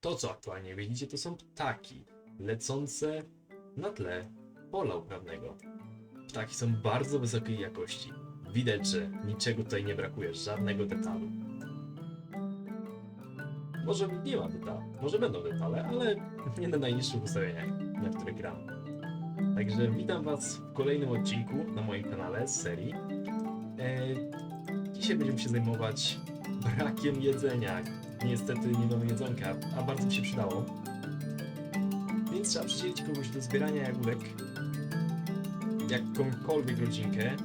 To, co aktualnie widzicie, to są ptaki lecące na tle pola uprawnego. Ptaki są bardzo wysokiej jakości. Widać, że niczego tutaj nie brakuje, żadnego detalu. Może nie ma detali, może będą detale, ale nie na najniższych ustawieniach, na które gram. Także witam Was w kolejnym odcinku na moim kanale z serii. E, dzisiaj będziemy się zajmować brakiem jedzenia. Niestety nie mamy jedzonka, a bardzo mi się przydało. Więc trzeba przydzielić kogoś do zbierania jagódek. Jakąkolwiek rodzinkę.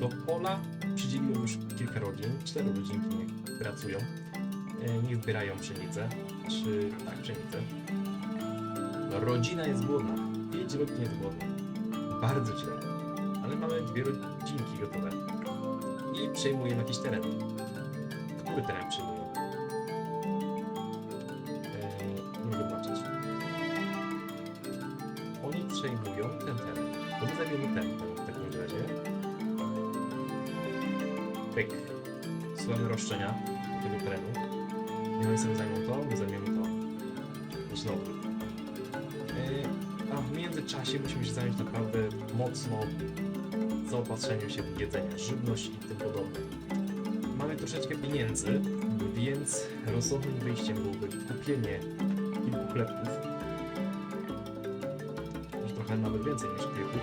Do pola przydzieliłem już kilka rodzin. Cztery rodzinki niech pracują. E, niech zbierają pszenicę. Czy tak, pszenicę. Rodzina jest głodna. Pięć rodzin jest głodna. Bardzo źle. Ale mamy dwie rodzinki gotowe. I przejmujemy jakiś teren. Który teren przejmujemy? Międzyczasie musimy się zająć naprawdę mocno zaopatrzeniem się w jedzenie, żywność i tym podobne. Mamy troszeczkę pieniędzy, więc rozsądnym wyjściem byłoby kupienie kilku chlebków. Może trochę nawet więcej niż kilku.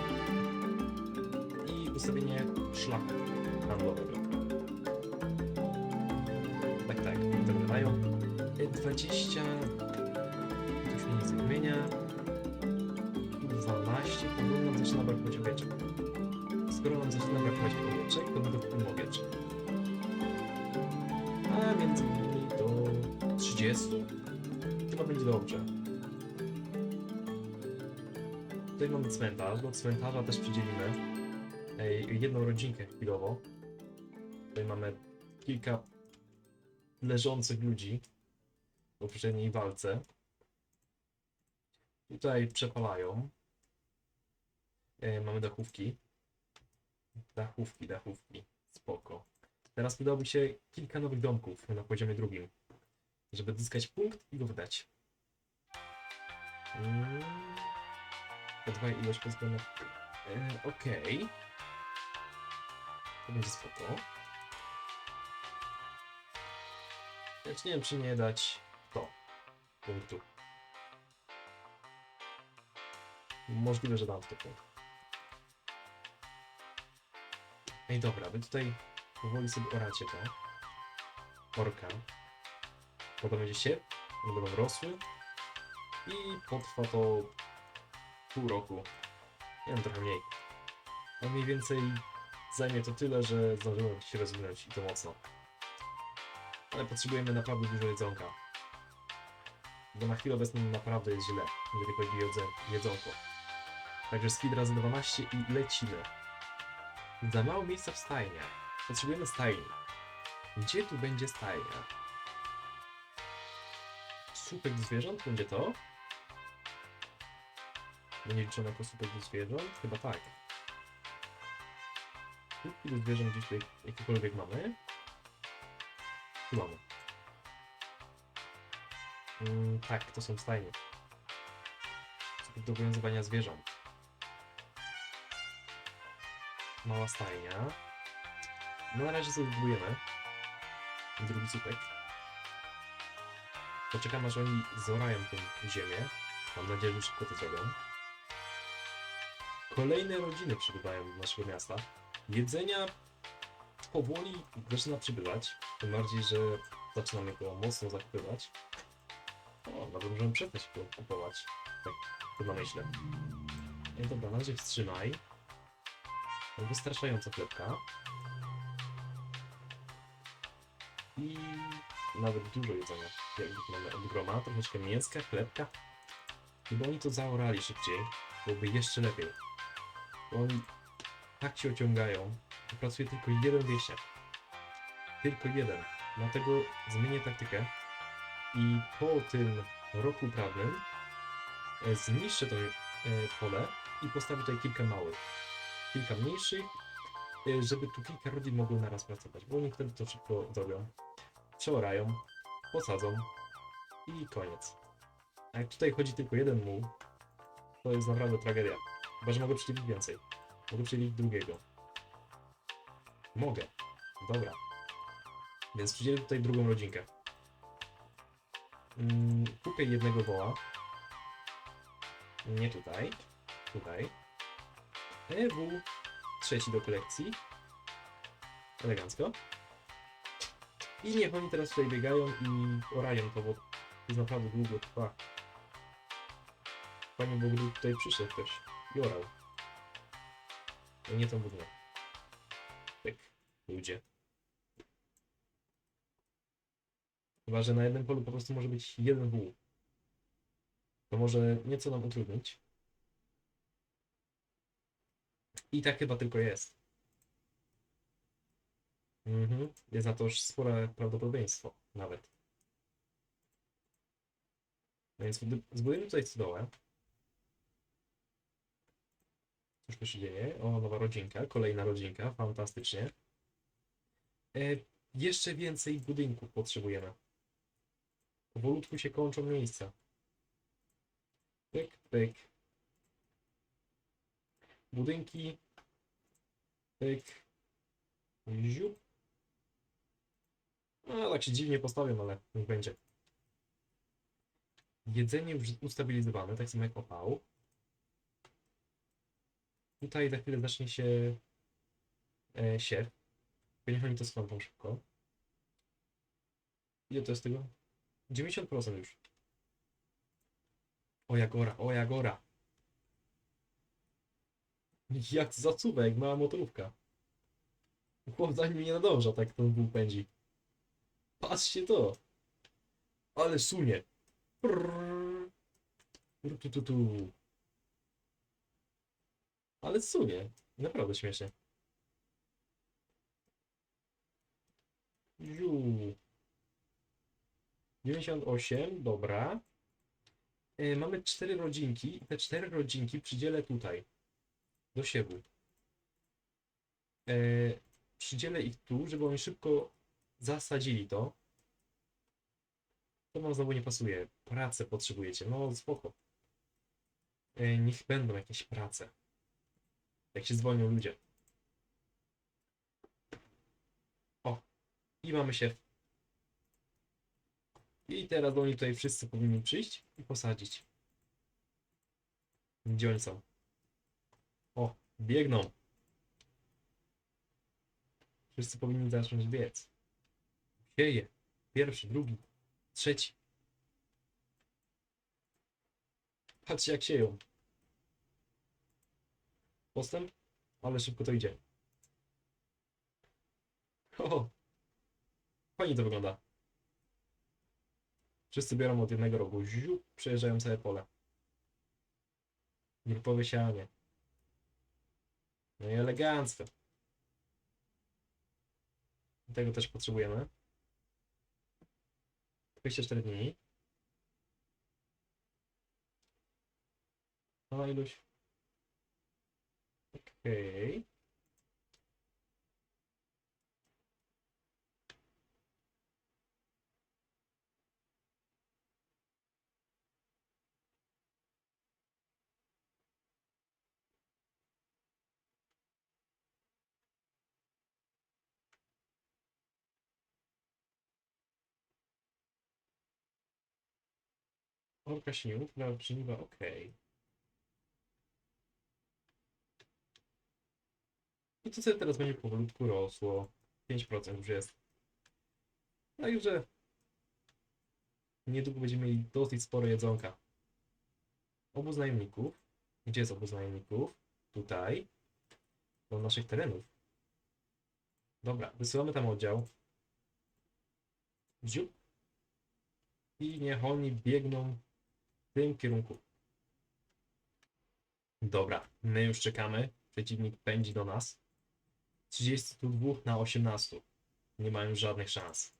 I ustawienie szlaku handlowego. Tak, tak, to wydają. 20... To już nic nie zmienia. 12, powinno nam zaczyna brakować owieczek. Skoro nam zaczyna brakować owieczek, to będę kupił owieczek. A między innymi do 30. Chyba będzie dobrze. Tutaj mamy cmentarz, do cmentarza też przydzielimy jedną rodzinkę chwilowo. Tutaj mamy kilka leżących ludzi po poprzedniej walce. Tutaj przepalają. E, mamy dachówki. Dachówki, dachówki. Spoko. Teraz przydałoby się kilka nowych domków na poziomie drugim, żeby zyskać punkt i go wydać. Mm. Podwaj ilość pozbawionych. E, Okej. To będzie spoko. Lecz nie wiem, czy nie dać to punktu. Możliwe, że dam to punkt. Ej, dobra, wy tutaj powoli sobie oracie to. Orka. Potem będzie się, one będą rosły. I potrwa to pół roku. Nie wiem, trochę mniej. No mniej więcej zajmie to tyle, że zdążymy się rozwinąć i to mocno. Ale potrzebujemy naprawdę dużo jedzonka. Bo na chwilę obecną naprawdę jest źle, jeżeli chodzi o jedzonko. Także speed razy 12 i lecimy. Za mało miejsca w stajniach. Potrzebujemy stajni. Gdzie tu będzie stajnia? Słupek zwierząt? Będzie to? Będzie liczone jako słupek do zwierząt? Chyba tak. Słupki do zwierząt gdzieś tutaj mamy? Tu mamy. Mm, tak, to są stajnie. Słupek do wywiązywania zwierząt. Mała stajnia. No na razie sobie budujemy. Drugi słupek. Poczekam aż oni zorają tę ziemię. Mam nadzieję, że szybko to zrobią. Kolejne rodziny przybywają do naszego miasta. Jedzenia powoli zaczyna przybywać. Tym bardziej, że zaczynamy go mocno zakupywać. O, nawet możemy przestać go kupować. Tak, to myślę. Ej, dobra, na razie wstrzymaj. Wystarczająco chlebka. I nawet dużo jedzenia. Jak mamy od groma, troszeczkę mięska, chlebka. Gdyby oni to zaorali szybciej, byłoby jeszcze lepiej. Bo oni tak się ociągają, że pracuje tylko jeden wieśniak. Tylko jeden. Dlatego zmienię taktykę i po tym roku uprawnym e, zniszczę to e, pole i postawię tutaj kilka małych. Kilka mniejszych, e, żeby tu kilka rodzin mogło naraz pracować, bo niektórzy to szybko zrobią. Przeorają, posadzą i koniec. A jak tutaj chodzi tylko jeden muł, to jest naprawdę tragedia. Chyba, że mogę przydzielić więcej. Mogę przydzielić drugiego. Mogę. Dobra. Więc przydzielę tutaj drugą rodzinkę. Mm, kupię jednego woła. Nie tutaj. Tutaj. EW. Trzeci do kolekcji. Elegancko. I niech oni teraz tutaj biegają i orają to, bo to naprawdę długo trwa. Panie Bogu, tutaj przyszedł ktoś i orał. No nie tą budowę. Tak, ludzie. Chyba, że na jednym polu po prostu może być jeden wół. To może nieco nam utrudnić. I tak chyba tylko jest. Mhm. Jest na to już spore prawdopodobieństwo nawet. No więc zbud- zbudujemy tutaj stodołę. Cóż tu się dzieje? O, nowa rodzinka, kolejna rodzinka, fantastycznie. E, jeszcze więcej budynków potrzebujemy. Powolutku się kończą miejsca. Pyk, pyk. Budynki. Pyk. Ziup. No, tak się dziwnie postawiam, ale niech będzie. Jedzenie ustabilizowane, tak samo jak opał. Tutaj za chwilę zacznie się e, siew. Niech oni to skąpą szybko. Ile to jest tego? 90% już. O Jagora, o Jagora. Jak zacubek, mała motorówka. Chłop za nim nie nadąża, tak ten wół pędzi. Patrzcie to. Ale sunie. Prrrr. Ru Tu, tu, tu. Ale sunie. Naprawdę śmiesznie. Ziu. 98, dobra. E, mamy cztery rodzinki te cztery rodzinki przydzielę tutaj. Do siewu. E, przydzielę ich tu, żeby oni szybko zasadzili to. To wam znowu nie pasuje. Pracę potrzebujecie. No spoko. E, niech będą jakieś prace. Jak się zwolnią ludzie. O. I mamy się. I teraz oni tutaj wszyscy powinni przyjść i posadzić. Gdzie oni są? Biegną. Wszyscy powinni zacząć biec. Sieje. Pierwszy, drugi, trzeci. Patrzcie jak sieją. Postęp? Ale szybko to idzie. O! Fajnie to wygląda. Wszyscy biorą od jednego rogu. Ziu, przejeżdżają całe pole. Grupowe sianie. No i elegancko. Tego też potrzebujemy. 24 dni. No iluś. Okej. Orka śnił, na żniwa, okej. I to sobie teraz będzie powolutku rosło. 5% już jest. Także niedługo będziemy mieli dosyć sporo jedzonka. Obóz najemników. Gdzie jest obóz najemników? Tutaj. Do naszych terenów. Dobra, wysyłamy tam oddział. Ziup. I niech oni biegną tym kierunku. Dobra, my już czekamy. Przeciwnik pędzi do nas. 32 na 18. Nie mają żadnych szans.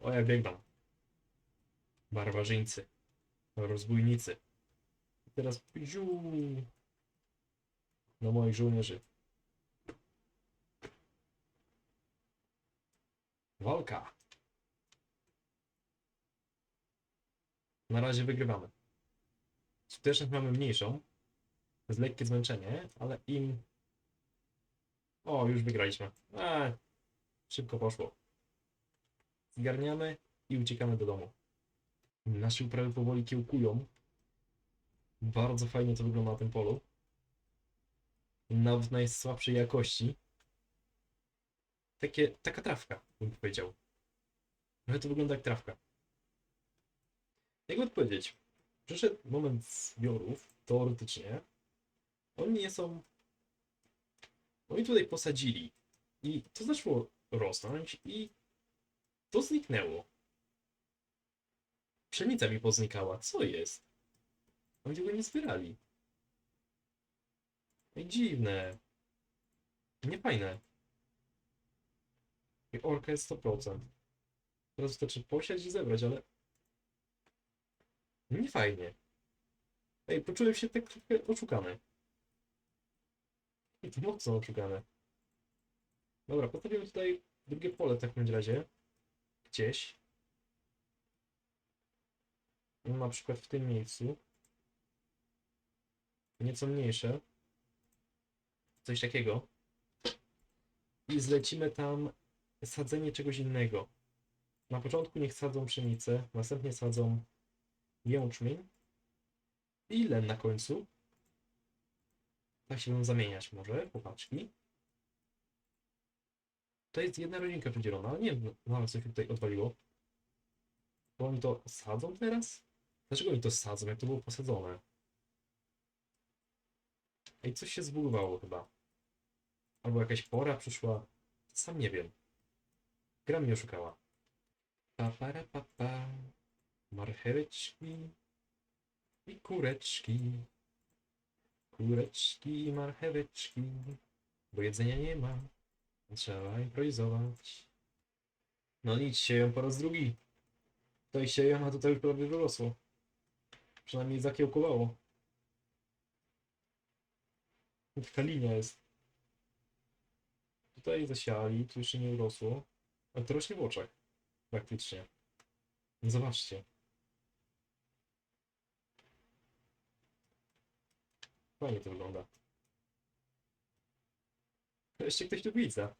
O, jak biegną. Barbarzyńcy. Rozbójnicy. I teraz ziu, do moich żołnierzy. Walka. Na razie wygrywamy. Skuteczność mamy mniejszą. To jest lekkie zmęczenie, ale im... O, już wygraliśmy. Eee, szybko poszło. Zgarniamy i uciekamy do domu. Nasze uprawy powoli kiełkują. Bardzo fajnie to wygląda na tym polu. Nawet najsłabszej jakości. Takie, taka trawka, bym powiedział. Ale to wygląda jak trawka. Jakby powiedzieć, przyszedł moment zbiorów, teoretycznie. Oni nie są. Oni tutaj posadzili. I to zaczęło rosnąć i to zniknęło. Pszenica mi poznikała. Co jest? Oni tego nie zbierali. Ej, dziwne. Niefajne. I orka jest 100%. Teraz wystarczy posiać i zebrać, ale... Nie fajnie. Ej, poczułem się tak trochę oszukany. I to mocno oszukane. Dobra, postawimy tutaj drugie pole w takim razie. Gdzieś. No, Na przykład w tym miejscu. Nieco mniejsze. Coś takiego. I zlecimy tam sadzenie czegoś innego. Na początku niech sadzą pszenicę, następnie sadzą jęczmień i len na końcu. Tak się będą zamieniać może, chłopaczki. To jest jedna rodzinka przydzielona, ale nie wiem, no coś tutaj odwaliło. Bo oni to sadzą teraz? Dlaczego oni to sadzą, jak to było posadzone? Ej, coś się zbugowało chyba. Albo jakaś pora przyszła. Sam nie wiem. Gra mnie oszukała. Pa, para, pa, pa. Marcheweczki i kureczki. Kureczki i marcheweczki. Bo jedzenia nie ma. Trzeba improwizować. No nic, sieją po raz drugi. Tutaj sieją, a tutaj już prawie wyrosło. Przynajmniej zakiełkowało. Taka linia jest. Tutaj zasiali, tu jeszcze nie urosło. A to rośnie w oczach. Praktycznie. No zobaczcie. Fajnie to wygląda. Jeszcze ktoś tu gwizda.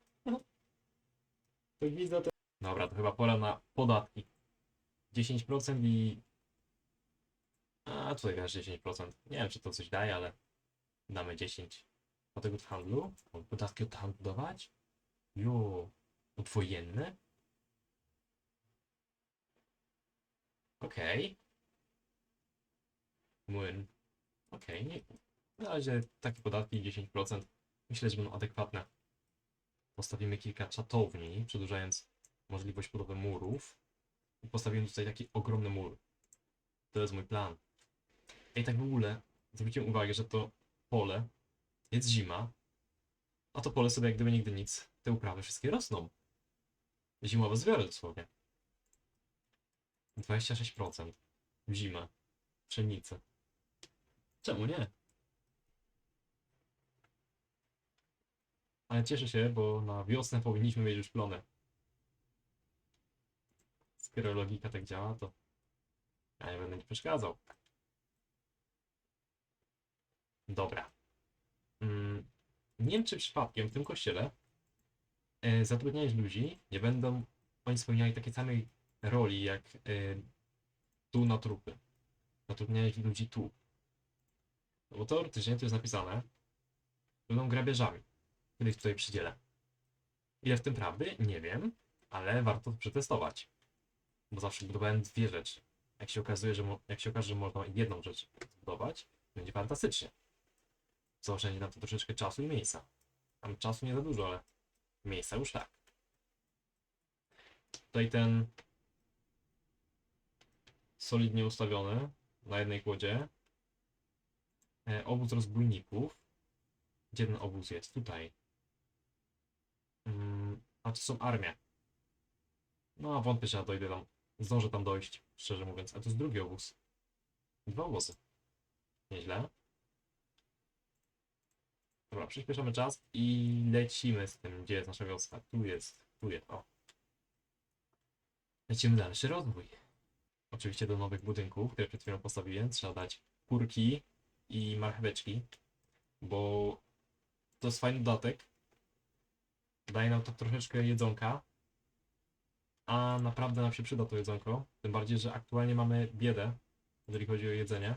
To gwizda to... Dobra, to chyba pora na podatki. 10% i... A, tutaj też 10%. Nie wiem, czy to coś daje, ale damy 10. A tego od handlu? Podatki od handlu dawać? Jo, podwojenne? Okej. Młyn. Okej, nie. Na razie takie podatki 10%. Myślę, że będą adekwatne. Postawimy kilka czatowni, przedłużając możliwość budowy murów. I postawimy tutaj taki ogromny mur. To jest mój plan. I tak w ogóle zwróciłem uwagę, że to pole jest zima, a to pole sobie jak gdyby nigdy nic. Te uprawy wszystkie rosną. Zimowe zwiory dosłownie. 26% w zimę. Pszenicę. Czemu nie? Ale cieszę się, bo na wiosnę powinniśmy mieć już plony. Skoro logika tak działa, to ja nie będę ci przeszkadzał. Dobra. Mm, nie wiem, czy przypadkiem w tym kościele zatrudniając ludzi nie będą oni spełniali takiej samej roli jak e, tu na trupy. Zatrudniając ludzi tu. No bo teoretycznie tu jest napisane, będą grabieżami, kiedy ich tutaj przydzielę. Ile w tym prawdy? Nie wiem, ale warto to przetestować. Bo zawsze budowałem dwie rzeczy. Jak się okazuje, że jak się okaże, że można jedną rzecz zbudować, będzie fantastycznie. Zaoszczędzi nam to troszeczkę czasu i miejsca. Tam czasu nie za dużo, ale miejsca już tak. Tutaj ten solidnie ustawiony na jednej kłodzie. E, obóz rozbójników. Gdzie ten obóz jest? Tutaj. A to są armie. No, wątpię, że ja dojdę tam. Zdążę tam dojść, szczerze mówiąc. A to jest drugi obóz. Dwa obozy. Nieźle. Dobra, przyspieszamy czas i lecimy z tym, gdzie jest nasza wioska. Tu jest, tu jest, o. Lecimy dalszy rozwój. oczywiście do nowych budynków, które przed chwilą postawiłem, trzeba dać kurki i marcheweczki, bo to jest fajny dodatek. Daje nam to troszeczkę jedzonka, a naprawdę nam się przyda to jedzonko. Tym bardziej, że aktualnie mamy biedę, jeżeli chodzi o jedzenie.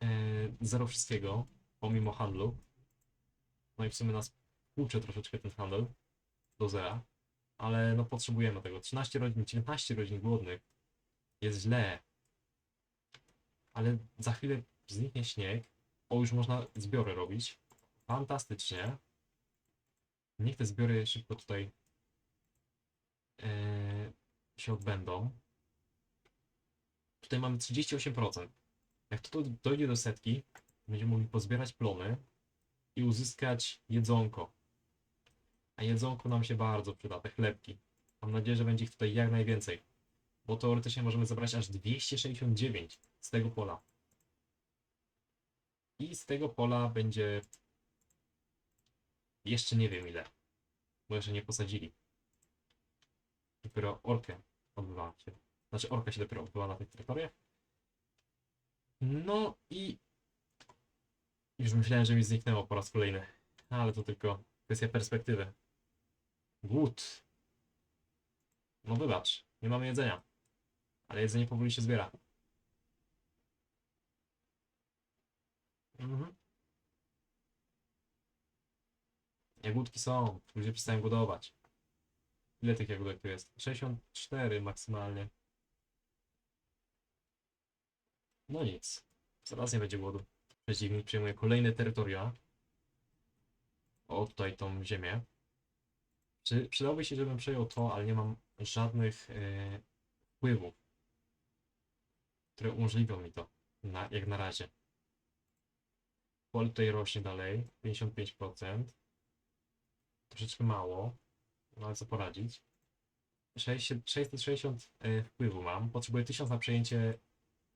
Eee, zero wszystkiego, pomimo handlu. No i w sumie nas kurczy troszeczkę ten handel do zera, ale no potrzebujemy tego. 13 rodzin, 19 rodzin głodnych. Jest źle. Ale za chwilę zniknie śnieg. O, już można zbiory robić. Fantastycznie. Niech te zbiory szybko tutaj e, się odbędą. Tutaj mamy 38%. Jak to do- dojdzie do setki, będziemy mogli pozbierać plony i uzyskać jedzonko. A jedzonko nam się bardzo przyda, te chlebki. Mam nadzieję, że będzie ich tutaj jak najwięcej. Bo teoretycznie możemy zebrać aż 269 z tego pola. I z tego pola będzie jeszcze nie wiem ile. Bo jeszcze nie posadzili. Dopiero orkę odbywa się. Znaczy orka się dopiero odbywa na tych terytoriach. No i już myślałem, że mi zniknęło po raz kolejny. Ale to tylko kwestia perspektywy. Głód. No wybacz, nie mamy jedzenia. Ale jedzenie powoli się zbiera. Mhm. Jagódki są, ludzie przestają głodować. Ile tych jagódek tu jest? 64 maksymalnie. No nic. Zaraz nie będzie głodu. Przeciwnik przejmuje kolejne terytoria. O, tutaj tą ziemię. Czy przydałoby się, żebym przejął to, ale nie mam żadnych e, wpływów, które umożliwią mi to, na, jak na razie. Pole tutaj rośnie dalej, 55%. Troszeczkę mało, no ale co poradzić. 600 660 e, wpływu mam, potrzebuję 1000 na przejęcie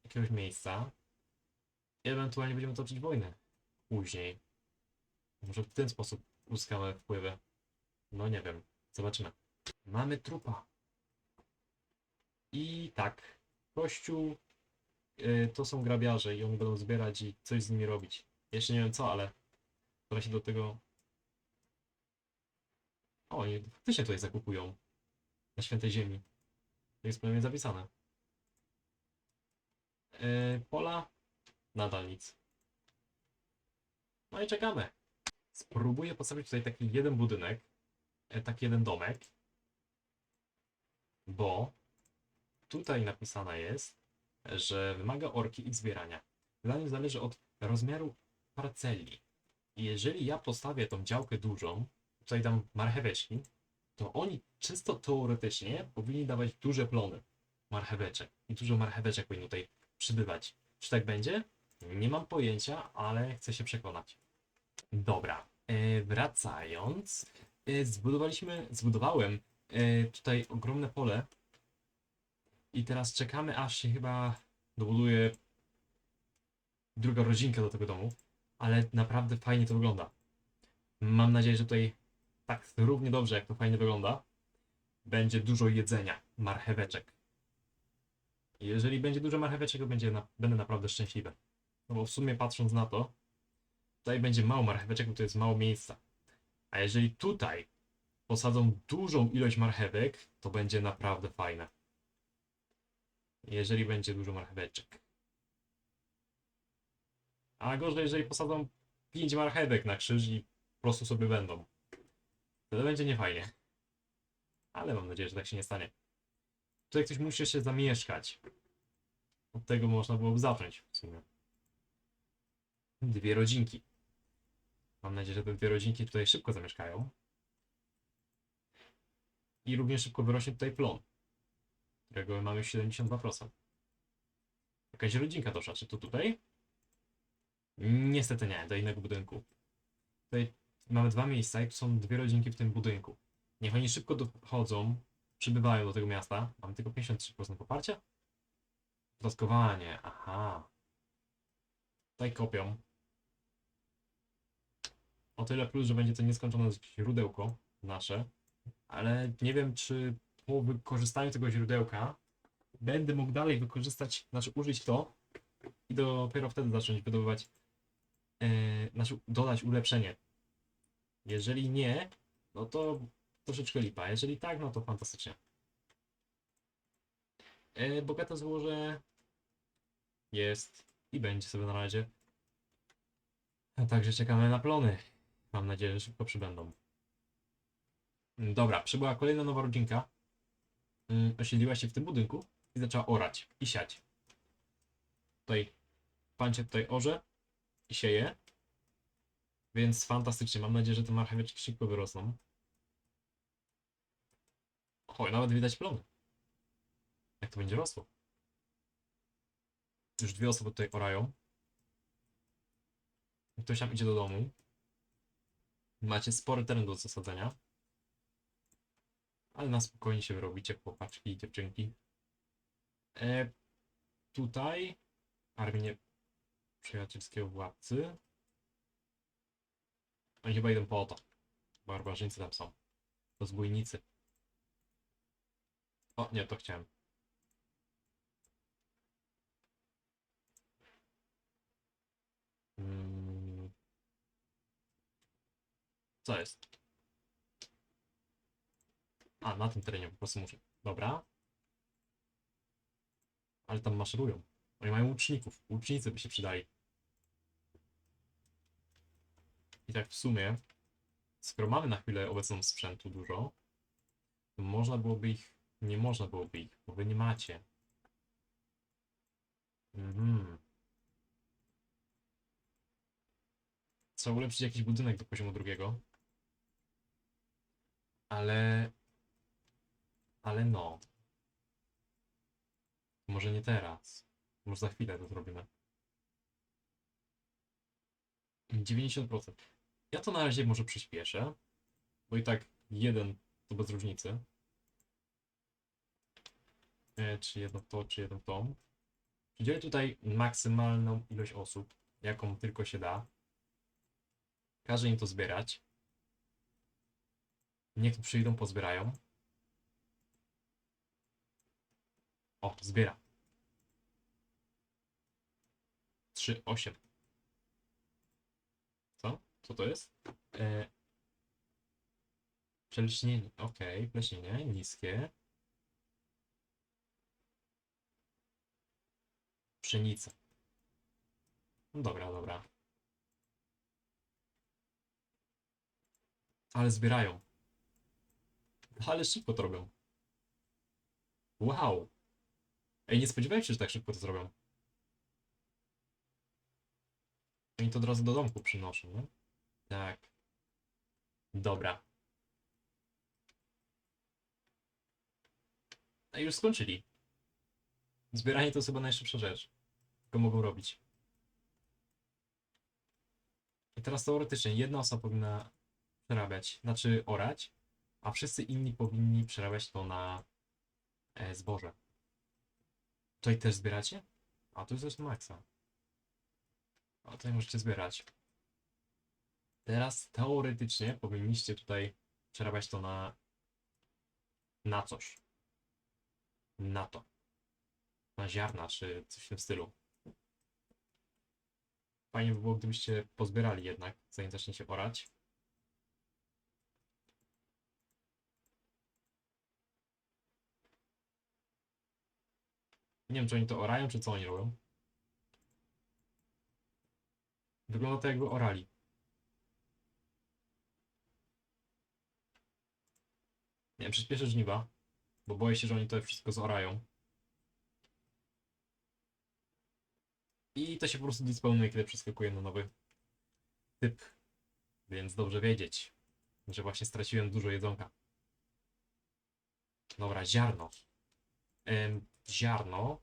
jakiegoś miejsca. I ewentualnie będziemy toczyć wojnę później. Może w ten sposób uzyskamy wpływy. No nie wiem, zobaczymy. Mamy trupa. I tak, kościół y, to są grabiarze i oni będą zbierać i coś z nimi robić. Jeszcze nie wiem co, ale teraz się do tego... O, oni faktycznie tutaj zakupują. Na świętej ziemi. To jest pewnie zapisane. Y, pola? Nadal nic. No i czekamy. Spróbuję postawić tutaj taki jeden budynek, e, taki jeden domek, bo tutaj napisane jest, że wymaga orki ich zbierania. Zadanie zależy od rozmiaru parceli. I jeżeli ja postawię tą działkę dużą, tutaj dam marcheweczki, to oni czysto teoretycznie powinni dawać duże plony marcheweczek. I dużo marcheweczek powinno tutaj przybywać. Czy tak będzie? Nie mam pojęcia, ale chcę się przekonać. Dobra, e, wracając, e, zbudowaliśmy, zbudowałem e, tutaj ogromne pole i teraz czekamy, aż się chyba dobuduje druga rodzinka do tego domu, ale naprawdę fajnie to wygląda. Mam nadzieję, że tutaj tak równie dobrze, jak to fajnie wygląda, będzie dużo jedzenia, marcheweczek. Jeżeli będzie dużo marcheweczek, to będzie na, będę naprawdę szczęśliwy. No bo w sumie patrząc na to, tutaj będzie mało marcheweczek, bo to jest mało miejsca. A jeżeli tutaj posadzą dużą ilość marchewek, to będzie naprawdę fajne. Jeżeli będzie dużo marcheweczek. A gorzej, jeżeli posadzą 5 marchewek na krzyż i po prostu sobie będą. Wtedy będzie niefajnie. Ale mam nadzieję, że tak się nie stanie. Tutaj ktoś musi się zamieszkać. Od tego można byłoby zacząć w sumie. Dwie rodzinki. Mam nadzieję, że te dwie rodzinki tutaj szybko zamieszkają. I również szybko wyrośnie tutaj plon, którego mamy 72%. Jakaś rodzinka doszła, czy to tutaj? Niestety nie, do innego budynku. Tutaj mamy dwa miejsca i tu są dwie rodzinki w tym budynku. Niech oni szybko dochodzą, przybywają do tego miasta. Mamy tylko 53% poparcia. Dodatkowanie, aha. Tutaj kopią. O tyle plus, że będzie to nieskończone źródełko nasze, ale nie wiem, czy po wykorzystaniu tego źródełka będę mógł dalej wykorzystać, znaczy użyć to i dopiero wtedy zacząć budować, e, znaczy dodać ulepszenie. Jeżeli nie, no to troszeczkę lipa. Jeżeli tak, no to fantastycznie. E, bogate złoże jest i będzie sobie na razie. A także czekamy na plony. Mam nadzieję, że szybko przybędą. Mm, Dobra, przybyła kolejna nowa rodzinka. Mm, Osiedliła się w tym budynku i zaczęła orać i siać. Tutaj pan się tutaj orze i sieje. Więc fantastycznie. Mam nadzieję, że te marchewieczki szybko wyrosną. Oj, nawet widać plony. Jak to będzie rosło. Już dwie osoby tutaj orają. Ktoś tam idzie do domu. Macie spory teren do zasadzenia. Ale na spokojnie się wyrobicie, chłopaczki i dziewczynki. E, tutaj armię przyjacielskiego władcy. Oni chyba idą po to. Barbarzyńcy tam są. Rozbójnicy. O, nie, to chciałem. Mm. Co jest? A, na tym terenie po prostu muszę. Dobra. Ale tam maszerują. Oni mają łuczników. Łucznicy by się przydali. I tak w sumie, skoro mamy na chwilę obecną sprzętu dużo, to można byłoby ich, nie można byłoby ich, bo wy nie macie. Mhm. Trzeba ulepszyć jakiś budynek do poziomu drugiego. Ale... Ale no. Może nie teraz. Może za chwilę to zrobimy. 90%. Ja to na razie może przyspieszę. Bo i tak jeden to bez różnicy. E, czy jedno to, czy jedno to. Przydzielę tutaj maksymalną ilość osób, jaką tylko się da. Każę im to zbierać. Niech tu przyjdą, pozbierają. O, zbiera. 3, 8. Co? To jest? E... Przeleśnienie. Okej, pleśnienie. Niskie. Pszenica. No dobra, dobra. Ale zbierają. Ale szybko to robią. Wow. Ej, nie spodziewałem się, że tak szybko to zrobią. Oni to od razu do domku przynoszą, nie? Tak. Dobra. A już skończyli. Zbieranie to jest chyba najszybsza rzecz, jaką mogą robić. I teraz teoretycznie jedna osoba powinna przerabiać, znaczy orać, a wszyscy inni powinni przerabiać to na e, zboże. Tutaj też zbieracie? A tu jest maksa. A tutaj możecie zbierać. Teraz teoretycznie powinniście tutaj przerabiać to na na coś. Na to. Na ziarna, czy coś w tym stylu. Fajnie by było, gdybyście pozbierali jednak, zanim zaczniecie orać. Nie wiem, czy oni to orają, czy co oni robią. Wygląda to jakby orali. Nie przyspieszę żniwa, bo boję się, że oni to wszystko zorają. I to się po prostu disponuje, kiedy przeskakuje na nowy typ. Więc dobrze wiedzieć, że właśnie straciłem dużo jedzonka. Dobra, ziarno. Em, ziarno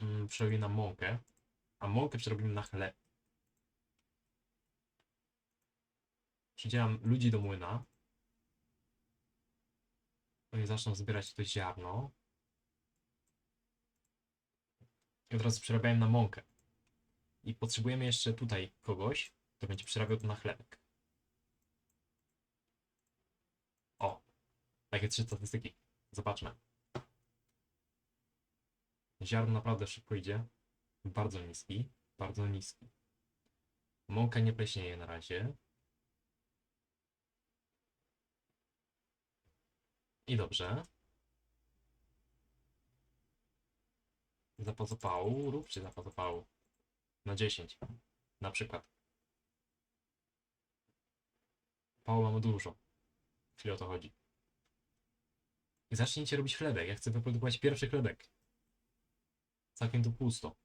mm, przerobimy na mąkę, a mąkę przerobimy na chleb. Przydzielam ludzi do młyna. Oni zaczną zbierać to ziarno. I od razu przerabiałem na mąkę. I potrzebujemy jeszcze tutaj kogoś, kto będzie przerabiał to na chlebek. O! Takie trzy statystyki. Zobaczmy. Ziarno naprawdę szybko idzie. Bardzo niski. Bardzo niski. Mąka nie pleśnieje na razie. I dobrze. Zapas opału. Róbcie zapas opału. Na 10. Na przykład. Opału mamy dużo. Jeśli o to chodzi. I zacznijcie robić chlebek. Ja chcę wyprodukować pierwszy chlebek. Całkiem tu pusto.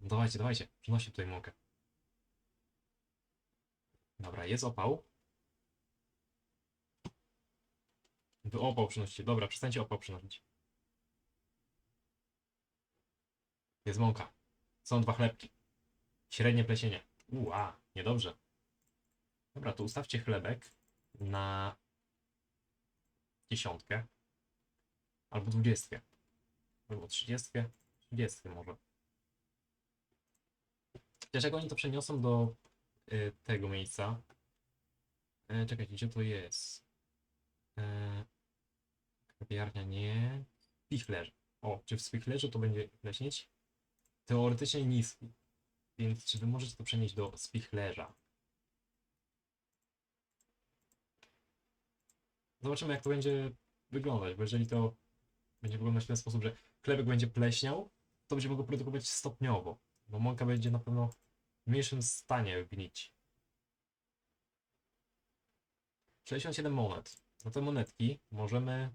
Dawajcie, dawajcie. Przynoście tutaj mąkę. Dobra, jest opał. Wy opał przynosicie. Dobra, przestańcie opał przynosić. Jest mąka. Są dwa chlebki. Średnie plesienie. Ua, niedobrze. Dobra, to ustawcie chlebek na dziesiątkę. Albo dwudziestkę. Albo trzydziestkę. Trzydziestkę może. Chociaż jak oni to przeniosą do y, tego miejsca. E, czekajcie, gdzie to jest? E, kawiarnia nie. Spichlerze. O, czy w Spichlerze to będzie leśnieć? Teoretycznie niski. Więc czy wy możecie to przenieść do Spichlerza? Zobaczymy jak to będzie wyglądać, bo jeżeli to będzie wyglądać w ten sposób, że chlebek będzie pleśniał, to będziemy go produkować stopniowo, bo mąka będzie na pewno w mniejszym stanie gnić. 67 monet. No te monetki możemy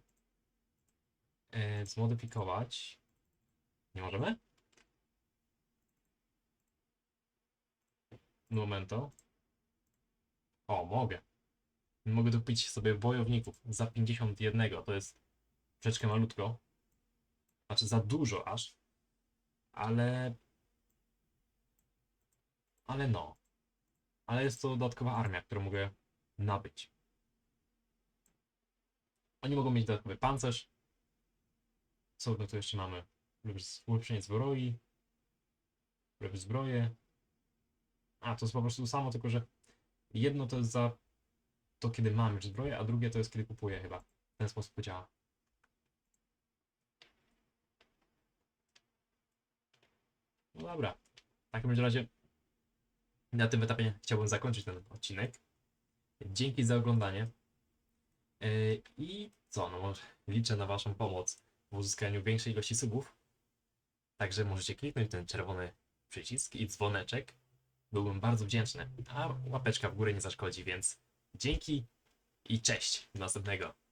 e, zmodyfikować. Nie możemy? Momento. O, mogę. Mogę kupić sobie wojowników za 51. To jest troszeczkę malutko. Znaczy za dużo aż. Ale. Ale no. Ale jest to dodatkowa armia, którą mogę nabyć. Oni mogą mieć dodatkowy pancerz. Co my tu jeszcze mamy? Ulepszenie zbroi. Ulepsz zbroję. A, to jest po prostu samo, tylko że jedno to jest za to, kiedy mamy już zbroję, a drugie to jest, kiedy kupuję chyba. W ten sposób to działa. No dobra. W takim razie na tym etapie chciałbym zakończyć ten odcinek. Dzięki za oglądanie. Yy, I co, no liczę na Waszą pomoc w uzyskaniu większej ilości subów. Także możecie kliknąć ten czerwony przycisk i dzwoneczek. Byłbym bardzo wdzięczny. A łapeczka w górę nie zaszkodzi, więc dzięki i cześć. Do następnego.